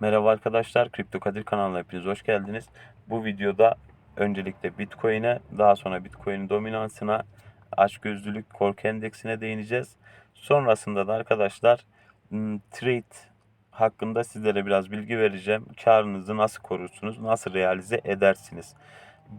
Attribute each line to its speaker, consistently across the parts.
Speaker 1: Merhaba arkadaşlar, Kripto Kadir kanalına hepiniz hoş geldiniz. Bu videoda öncelikle Bitcoin'e, daha sonra Bitcoin'in dominansına, açgözlülük, korku endeksine değineceğiz. Sonrasında da arkadaşlar m, trade hakkında sizlere biraz bilgi vereceğim. Karınızı nasıl korursunuz, nasıl realize edersiniz?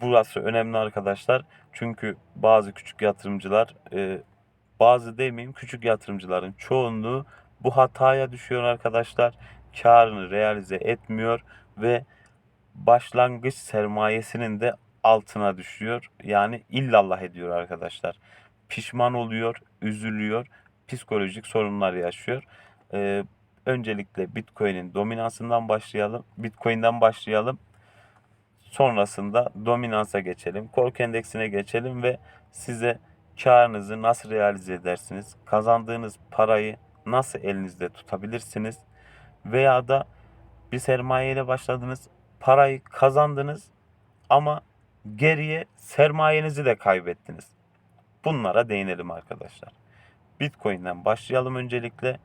Speaker 1: Burası önemli arkadaşlar. Çünkü bazı küçük yatırımcılar, e, bazı demeyeyim küçük yatırımcıların çoğunluğu bu hataya düşüyor arkadaşlar karını realize etmiyor ve başlangıç sermayesinin de altına düşüyor. Yani illallah ediyor arkadaşlar. Pişman oluyor, üzülüyor, psikolojik sorunlar yaşıyor. Ee, öncelikle Bitcoin'in dominansından başlayalım. Bitcoin'den başlayalım. Sonrasında dominansa geçelim. Korku endeksine geçelim ve size karınızı nasıl realize edersiniz? Kazandığınız parayı nasıl elinizde tutabilirsiniz? Veya da bir sermayeyle başladınız, parayı kazandınız ama geriye sermayenizi de kaybettiniz. Bunlara değinelim arkadaşlar. Bitcoin'den başlayalım öncelikle.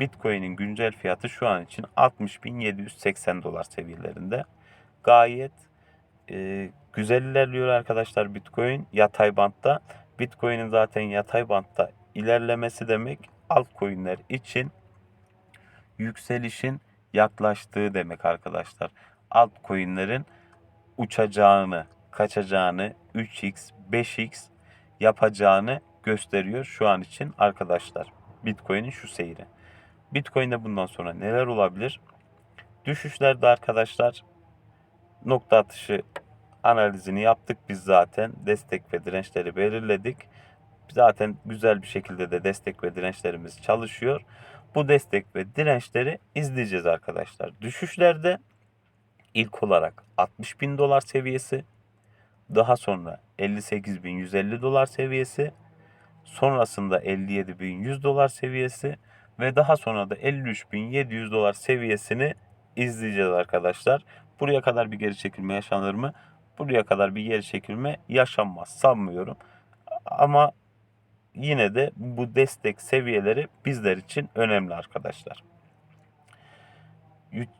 Speaker 1: Bitcoin'in güncel fiyatı şu an için 60.780 dolar seviyelerinde. Gayet e, güzel ilerliyor arkadaşlar Bitcoin yatay bantta. Bitcoin'in zaten yatay bantta ilerlemesi demek altcoin'ler için yükselişin yaklaştığı demek arkadaşlar. Altcoin'lerin uçacağını, kaçacağını, 3x, 5x yapacağını gösteriyor şu an için arkadaşlar. Bitcoin'in şu seyri. Bitcoin'de bundan sonra neler olabilir? Düşüşlerde arkadaşlar nokta atışı analizini yaptık biz zaten. Destek ve dirençleri belirledik. Zaten güzel bir şekilde de destek ve dirençlerimiz çalışıyor bu destek ve dirençleri izleyeceğiz arkadaşlar. Düşüşlerde ilk olarak 60 bin dolar seviyesi, daha sonra 58.150 dolar seviyesi, sonrasında 57.100 dolar seviyesi ve daha sonra da 53.700 dolar seviyesini izleyeceğiz arkadaşlar. Buraya kadar bir geri çekilme yaşanır mı? Buraya kadar bir geri çekilme yaşanmaz sanmıyorum. Ama yine de bu destek seviyeleri bizler için önemli arkadaşlar.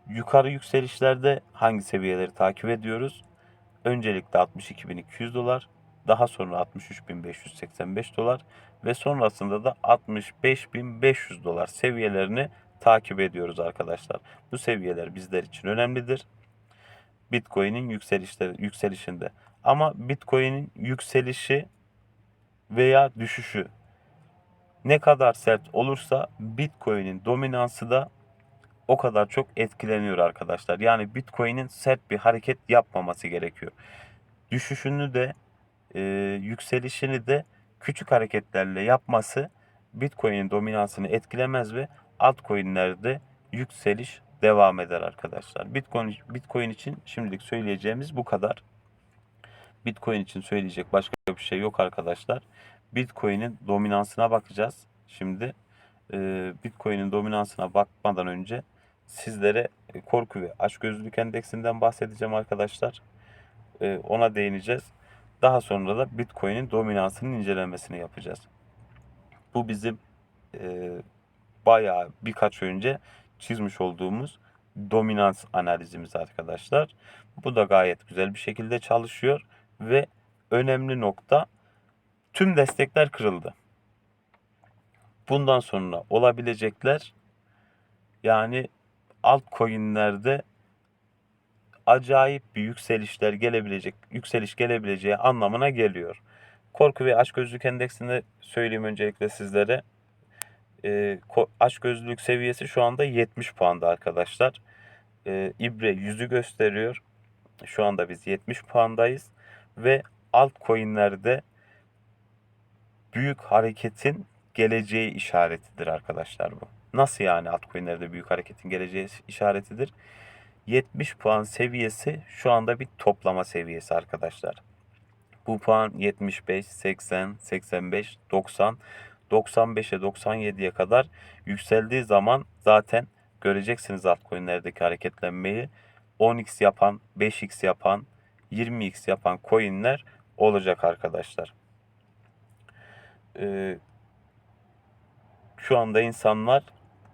Speaker 1: Yukarı yükselişlerde hangi seviyeleri takip ediyoruz? Öncelikle 62.200 dolar, daha sonra 63.585 dolar ve sonrasında da 65.500 dolar seviyelerini takip ediyoruz arkadaşlar. Bu seviyeler bizler için önemlidir. Bitcoin'in yükselişleri yükselişinde. Ama Bitcoin'in yükselişi veya düşüşü ne kadar sert olursa Bitcoin'in dominansı da o kadar çok etkileniyor arkadaşlar. Yani Bitcoin'in sert bir hareket yapmaması gerekiyor. Düşüşünü de e, yükselişini de küçük hareketlerle yapması Bitcoin'in dominansını etkilemez ve altcoin'lerde yükseliş devam eder arkadaşlar. Bitcoin Bitcoin için şimdilik söyleyeceğimiz bu kadar. Bitcoin için söyleyecek başka bir şey yok arkadaşlar. Bitcoin'in dominansına bakacağız. Şimdi e, Bitcoin'in dominansına bakmadan önce sizlere korku ve açgözlülük endeksinden bahsedeceğim arkadaşlar. E, ona değineceğiz. Daha sonra da Bitcoin'in dominansının incelemesini yapacağız. Bu bizim e, bayağı birkaç önce çizmiş olduğumuz dominans analizimiz arkadaşlar. Bu da gayet güzel bir şekilde çalışıyor ve önemli nokta tüm destekler kırıldı. Bundan sonra olabilecekler yani altcoin'lerde acayip bir yükselişler gelebilecek, yükseliş gelebileceği anlamına geliyor. Korku ve açgözlülük endeksini söyleyeyim öncelikle sizlere. E, açgözlülük seviyesi şu anda 70 puanda arkadaşlar. E, İbre yüzü gösteriyor. Şu anda biz 70 puandayız ve altcoin'lerde büyük hareketin geleceği işaretidir arkadaşlar bu. Nasıl yani altcoin'lerde büyük hareketin geleceği işaretidir? 70 puan seviyesi şu anda bir toplama seviyesi arkadaşlar. Bu puan 75, 80, 85, 90, 95'e 97'ye kadar yükseldiği zaman zaten göreceksiniz altcoin'lerdeki hareketlenmeyi. 10x yapan, 5x yapan, 20x yapan coin'ler olacak arkadaşlar. Ee, şu anda insanlar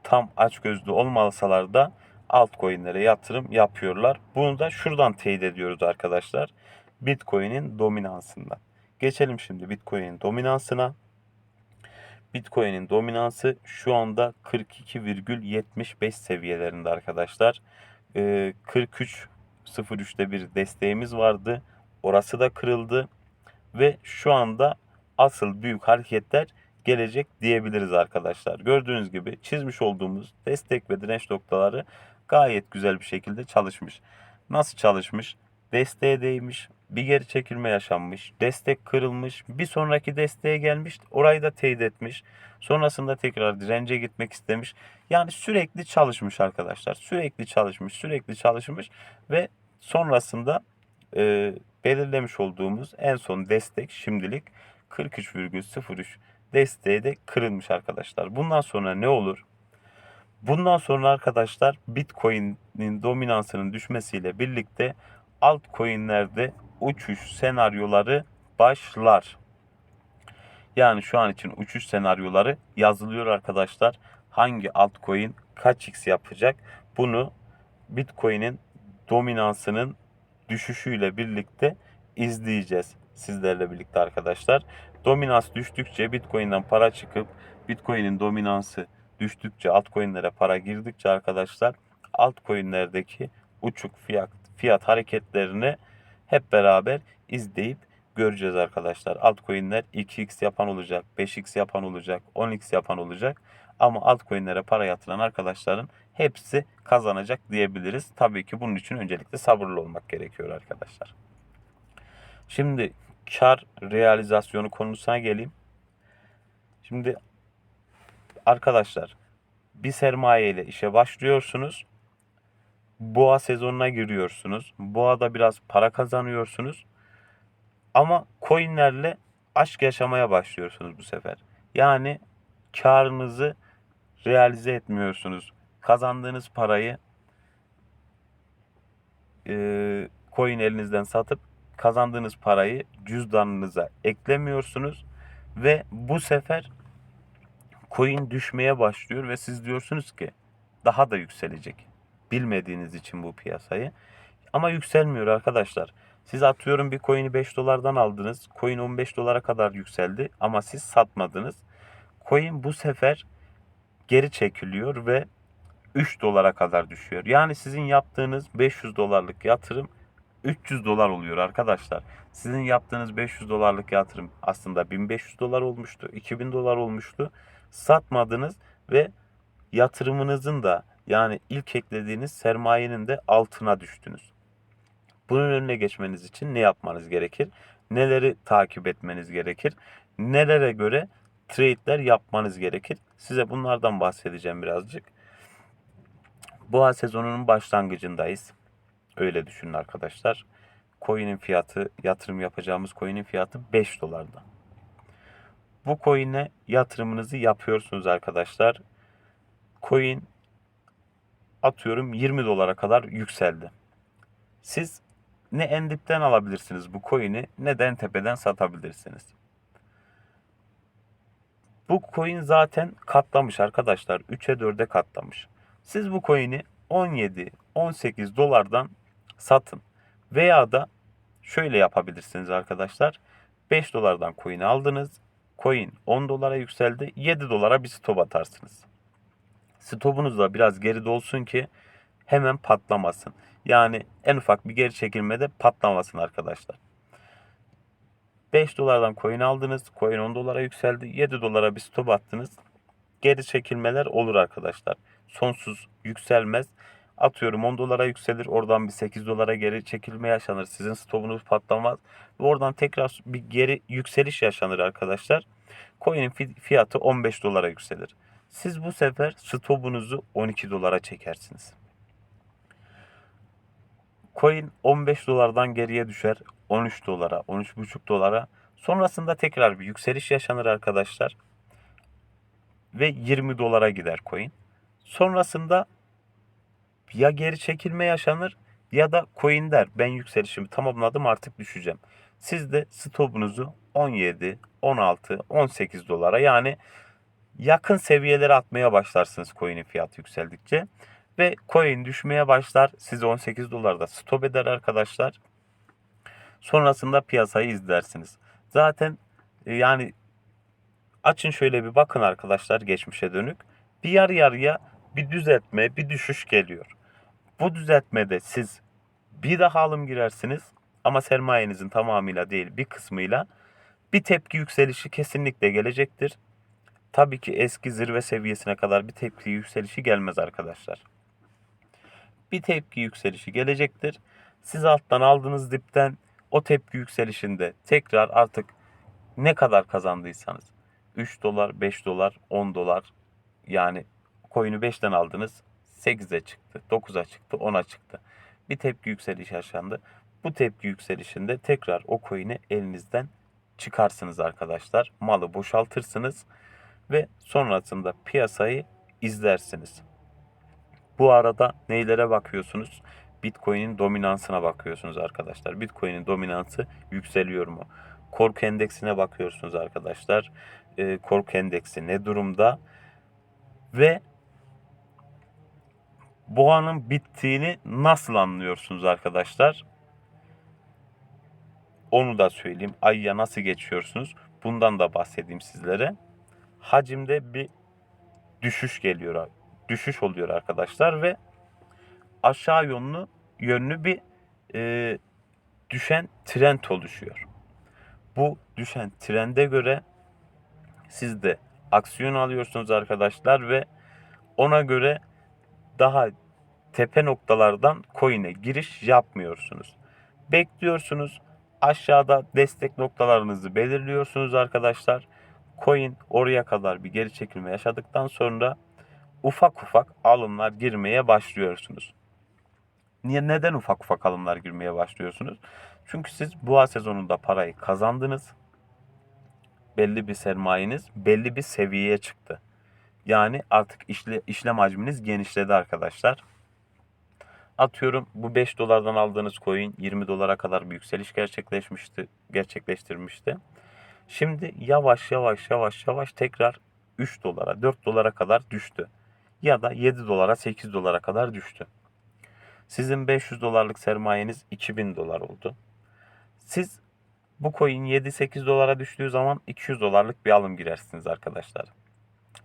Speaker 1: tam aç gözlü olmasalar da altcoin'lere yatırım yapıyorlar. Bunu da şuradan teyit ediyoruz arkadaşlar. Bitcoin'in dominansından. Geçelim şimdi Bitcoin'in dominansına. Bitcoin'in dominansı şu anda 42,75 seviyelerinde arkadaşlar. Ee, 43.03'te bir desteğimiz vardı. Orası da kırıldı. Ve şu anda asıl büyük hareketler gelecek diyebiliriz arkadaşlar. Gördüğünüz gibi çizmiş olduğumuz destek ve direnç noktaları gayet güzel bir şekilde çalışmış. Nasıl çalışmış? Desteğe değmiş, bir geri çekilme yaşanmış, destek kırılmış, bir sonraki desteğe gelmiş, orayı da teyit etmiş. Sonrasında tekrar dirence gitmek istemiş. Yani sürekli çalışmış arkadaşlar. Sürekli çalışmış, sürekli çalışmış ve sonrasında e, belirlemiş olduğumuz en son destek şimdilik 43,03 desteği de kırılmış arkadaşlar. Bundan sonra ne olur? Bundan sonra arkadaşlar Bitcoin'in dominansının düşmesiyle birlikte altcoin'lerde uçuş senaryoları başlar. Yani şu an için uçuş senaryoları yazılıyor arkadaşlar. Hangi altcoin kaç x yapacak? Bunu Bitcoin'in dominansının düşüşüyle birlikte izleyeceğiz sizlerle birlikte arkadaşlar. Dominans düştükçe Bitcoin'den para çıkıp Bitcoin'in dominansı düştükçe altcoin'lere para girdikçe arkadaşlar altcoin'lerdeki uçuk fiyat fiyat hareketlerini hep beraber izleyip göreceğiz arkadaşlar. Altcoin'ler 2x yapan olacak, 5x yapan olacak, 10x yapan olacak. Ama altcoin'lere para yatıran arkadaşların hepsi kazanacak diyebiliriz. Tabii ki bunun için öncelikle sabırlı olmak gerekiyor arkadaşlar. Şimdi kar realizasyonu konusuna geleyim. Şimdi arkadaşlar bir sermaye ile işe başlıyorsunuz. Boğa sezonuna giriyorsunuz. Boğada biraz para kazanıyorsunuz. Ama coinlerle aşk yaşamaya başlıyorsunuz bu sefer. Yani karınızı realize etmiyorsunuz. Kazandığınız parayı e, coin elinizden satıp kazandığınız parayı cüzdanınıza eklemiyorsunuz ve bu sefer coin düşmeye başlıyor ve siz diyorsunuz ki daha da yükselecek. Bilmediğiniz için bu piyasayı. Ama yükselmiyor arkadaşlar. Siz atıyorum bir coin'i 5 dolardan aldınız. Coin 15 dolara kadar yükseldi ama siz satmadınız. Coin bu sefer geri çekiliyor ve 3 dolara kadar düşüyor. Yani sizin yaptığınız 500 dolarlık yatırım 300 dolar oluyor arkadaşlar. Sizin yaptığınız 500 dolarlık yatırım aslında 1500 dolar olmuştu, 2000 dolar olmuştu. Satmadınız ve yatırımınızın da yani ilk eklediğiniz sermayenin de altına düştünüz. Bunun önüne geçmeniz için ne yapmanız gerekir? Neleri takip etmeniz gerekir? Nelere göre trade'ler yapmanız gerekir? Size bunlardan bahsedeceğim birazcık. Boğa sezonunun başlangıcındayız. Öyle düşünün arkadaşlar. Coin'in fiyatı, yatırım yapacağımız coin'in fiyatı 5 dolarda. Bu coin'e yatırımınızı yapıyorsunuz arkadaşlar. Coin atıyorum 20 dolara kadar yükseldi. Siz ne en dipten alabilirsiniz bu coin'i ne de en tepeden satabilirsiniz. Bu coin zaten katlamış arkadaşlar. 3'e 4'e katlamış. Siz bu coin'i 17, 18 dolardan satın. Veya da şöyle yapabilirsiniz arkadaşlar. 5 dolardan coin aldınız. Coin 10 dolara yükseldi. 7 dolara bir stop atarsınız. Stopunuz da biraz geride olsun ki hemen patlamasın. Yani en ufak bir geri çekilmede patlamasın arkadaşlar. 5 dolardan coin aldınız. Coin 10 dolara yükseldi. 7 dolara bir stop attınız. Geri çekilmeler olur arkadaşlar. Sonsuz yükselmez. Atıyorum 10 dolara yükselir. Oradan bir 8 dolara geri çekilme yaşanır. Sizin stopunuz patlamaz. Ve oradan tekrar bir geri yükseliş yaşanır arkadaşlar. Coin'in fiyatı 15 dolara yükselir. Siz bu sefer stopunuzu 12 dolara çekersiniz. Coin 15 dolardan geriye düşer 13 dolara, 13,5 dolara. Sonrasında tekrar bir yükseliş yaşanır arkadaşlar. Ve 20 dolara gider coin. Sonrasında ya geri çekilme yaşanır ya da coin der ben yükselişimi tamamladım artık düşeceğim. Siz de stopunuzu 17, 16, 18 dolara yani yakın seviyelere atmaya başlarsınız coin'in fiyatı yükseldikçe. Ve coin düşmeye başlar. Sizi 18 dolarda stop eder arkadaşlar. Sonrasında piyasayı izlersiniz. Zaten e, yani açın şöyle bir bakın arkadaşlar geçmişe dönük. Bir yarı yarıya bir düzeltme, bir düşüş geliyor. Bu düzeltmede siz bir daha alım girersiniz ama sermayenizin tamamıyla değil bir kısmıyla bir tepki yükselişi kesinlikle gelecektir. Tabii ki eski zirve seviyesine kadar bir tepki yükselişi gelmez arkadaşlar. Bir tepki yükselişi gelecektir. Siz alttan aldığınız dipten o tepki yükselişinde tekrar artık ne kadar kazandıysanız 3 dolar, 5 dolar, 10 dolar yani coin'i 5'ten aldınız 8'e çıktı, 9'a çıktı, 10'a çıktı. Bir tepki yükselişi yaşandı. Bu tepki yükselişinde tekrar o coin'i elinizden çıkarsınız arkadaşlar. Malı boşaltırsınız ve sonrasında piyasayı izlersiniz. Bu arada neylere bakıyorsunuz? Bitcoin'in dominansına bakıyorsunuz arkadaşlar. Bitcoin'in dominansı yükseliyor mu? Korku endeksine bakıyorsunuz arkadaşlar. Ee, korku endeksi ne durumda? Ve boğanın bittiğini nasıl anlıyorsunuz arkadaşlar? Onu da söyleyeyim. Ayya nasıl geçiyorsunuz? Bundan da bahsedeyim sizlere. Hacimde bir düşüş geliyor. Düşüş oluyor arkadaşlar ve aşağı yönlü yönlü bir e, düşen trend oluşuyor. Bu düşen trende göre siz de aksiyon alıyorsunuz arkadaşlar ve ona göre daha tepe noktalardan coin'e giriş yapmıyorsunuz. Bekliyorsunuz. Aşağıda destek noktalarınızı belirliyorsunuz arkadaşlar. Coin oraya kadar bir geri çekilme yaşadıktan sonra ufak ufak alımlar girmeye başlıyorsunuz. Niye neden ufak ufak alımlar girmeye başlıyorsunuz? Çünkü siz boğa sezonunda parayı kazandınız. Belli bir sermayeniz belli bir seviyeye çıktı. Yani artık işle, işlem hacminiz genişledi arkadaşlar. Atıyorum bu 5 dolardan aldığınız coin 20 dolara kadar bir yükseliş gerçekleşmişti, gerçekleştirmişti. Şimdi yavaş yavaş yavaş yavaş tekrar 3 dolara 4 dolara kadar düştü. Ya da 7 dolara 8 dolara kadar düştü. Sizin 500 dolarlık sermayeniz 2000 dolar oldu. Siz bu coin 7-8 dolara düştüğü zaman 200 dolarlık bir alım girersiniz arkadaşlar.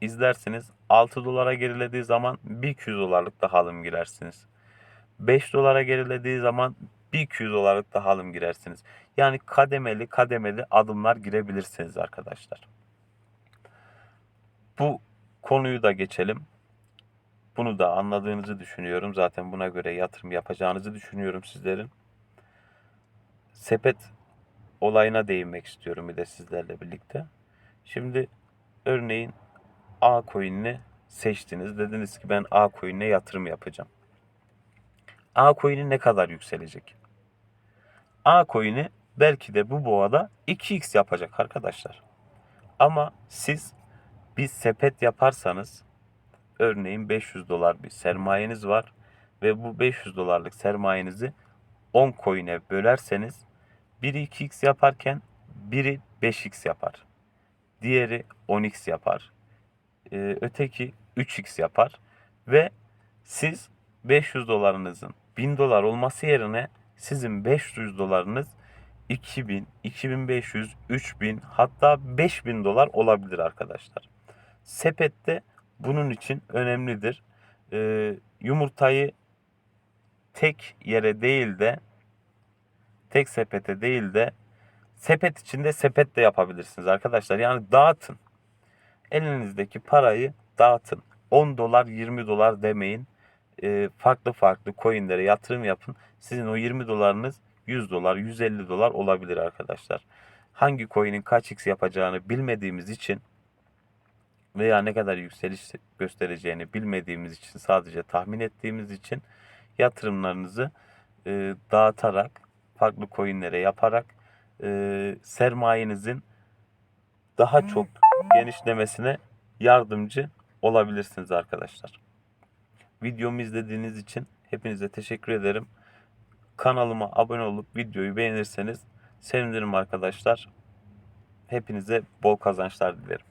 Speaker 1: İzlersiniz 6 dolara gerilediği zaman 200 dolarlık daha alım girersiniz. 5 dolara gerilediği zaman 200 dolarlık daha alım girersiniz. Yani kademeli kademeli adımlar girebilirsiniz arkadaşlar. Bu konuyu da geçelim. Bunu da anladığınızı düşünüyorum. Zaten buna göre yatırım yapacağınızı düşünüyorum sizlerin. Sepet olayına değinmek istiyorum bir de sizlerle birlikte. Şimdi örneğin A coin'ini seçtiniz. Dediniz ki ben A coin'e yatırım yapacağım. A coin'i ne kadar yükselecek? A coin'i belki de bu boğada 2x yapacak arkadaşlar. Ama siz bir sepet yaparsanız örneğin 500 dolar bir sermayeniz var ve bu 500 dolarlık sermayenizi 10 coin'e bölerseniz biri 2x yaparken biri 5x yapar. Diğeri 10x yapar. Ee, öteki 3x yapar ve siz 500 dolarınızın 1000 dolar olması yerine sizin 500 dolarınız 2000, 2500, 3000 hatta 5000 dolar olabilir arkadaşlar. Sepette bunun için önemlidir. Ee, yumurtayı tek yere değil de tek sepete değil de sepet içinde sepet de yapabilirsiniz arkadaşlar. Yani dağıtın. Elinizdeki parayı dağıtın. 10 dolar 20 dolar demeyin. Ee, farklı farklı coinlere yatırım yapın. Sizin o 20 dolarınız 100 dolar 150 dolar olabilir arkadaşlar. Hangi coin'in kaç x yapacağını bilmediğimiz için veya ne kadar yükseliş göstereceğini bilmediğimiz için sadece tahmin ettiğimiz için yatırımlarınızı e, dağıtarak farklı coinlere yaparak e, sermayenizin daha çok genişlemesine yardımcı olabilirsiniz arkadaşlar. Videomu izlediğiniz için hepinize teşekkür ederim. Kanalıma abone olup videoyu beğenirseniz sevinirim arkadaşlar. Hepinize bol kazançlar dilerim.